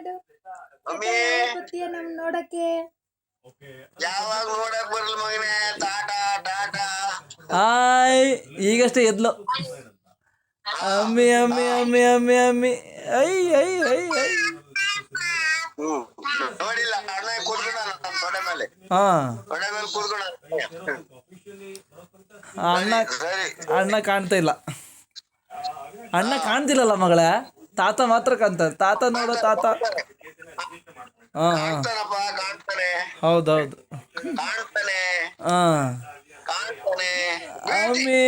ಮಾಡು. ಬರ್ತೀಯ ನಮ್ ನೋಡಕ್ಕೆ. ಯಾವಾಗ ನೋಡಕ್ ಬರಲ್ ಮಗನೇ. ಟಾಟಾ ಟಾಟಾ. ಹಾಯ್. ಈಗಷ್ಟೇ ಎದ್ಲು. ಅಮ್ಮಿ ಅಮ್ಮಿ ಅಮ್ಮಿ ಅಮ್ಮಿ ಅಮ್ಮಿ. ಐ ಐ ಐ ಐ. ನೋಡಿಲ್ಲ. ಅಣ್ಣ ಕೂತ್ಕೊಂಡ ನಮ್ ತೊಡೆ ಮೇಲೆ. ಹಾ. ತೊಡೆ ಮೇಲೆ ಕೂತ್ಕೊಂಡ ಅಣ್ಣ ಅಣ್ಣ ಕಾಣ್ತಾ ಇಲ್ಲ. ಅಣ್ಣ ಕಾಣ್ತಿಲ್ಲಲ್ಲ ಮಗಳೇ? ತಾತ ಮಾತ್ರ ಕಾಣ್ತಾರೆ ತಾತ ನೋಡು ತಾತ. ಹಾ ಹಾ. ಕಾಣ್ತಾನೆ. ಹೌದೌದು. ಕಾಣ್ತಾನೆ. ಹಾ. ಕಾಣ್ತಾನೆ. ಅಮ್ಮಿ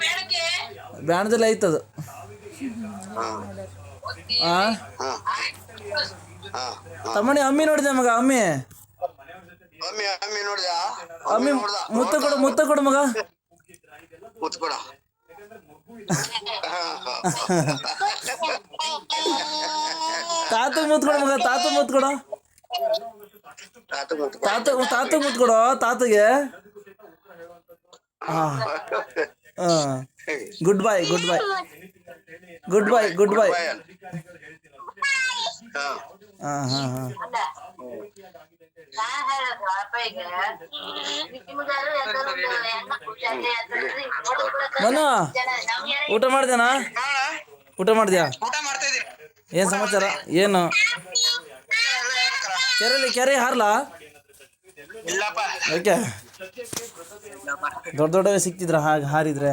ಬೇಡಕ್ಕೆ? ಬ್ಯಾಣದಲ್ಲಿ ಐತದು. ಹಾ. ಹಾ. ತಮ್ಮಣಿ ಅಮ್ಮಿ ನೋಡಿದೆ ಮಗ? ಅಮ್ಮಿ? ಅಮ್ಮಿ ಅಮ್ಮಿ ನೋಡಿದ ಅಮ್ಮಿ ಮುತ್ತ ಕೊಡು ಮುತ್ತ ಕೊಡು ಮಗ. ಮುತ್ಕೊಡ ತಾತ ಮುತ್ ಕೊಡು ಮಗ ತಾತ ಮುತ್ ಕೊಡು. ತಾತ ಮುತ್ಕೊಡ ತಾತ ತಾತ ಮುತ್ ಕೊಡು ತಾತಗೆ. Good bye good bye good bye good bye ಹಾ ಹಾ ಮನು ಊಟ ಮಾಡ್ದೇನಾ? ಊಟ ಮಾಡ್ದ್ಯಾ? ಏನ್ ಸಮಾಚಾರ? ಏನು? ಕೆರೆಯಲ್ಲಿ ಕೆರೆ ಹಾರ್ಲಾ? ಯಾಕೆ? ದೊಡ್ಡ ದೊಡ್ಡವೇ ಸಿಕ್ತಿದ್ರ ಹಾಗೆ ಹಾರಿದ್ರೆ?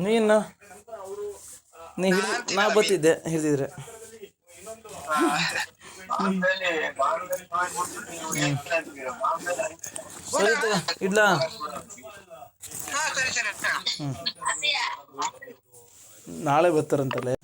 ನೀನು? ನೀ ಹಿಡ್ದು ನಾ ಬತ್ತಿದ್ದೆ ಹಿಡಿದ್ರೆ ಸರಿ ತಗೋ ಇಡ್ಲಾ? ನಾಳೆ ಬರ್ತಾರಂತಲ್ಲ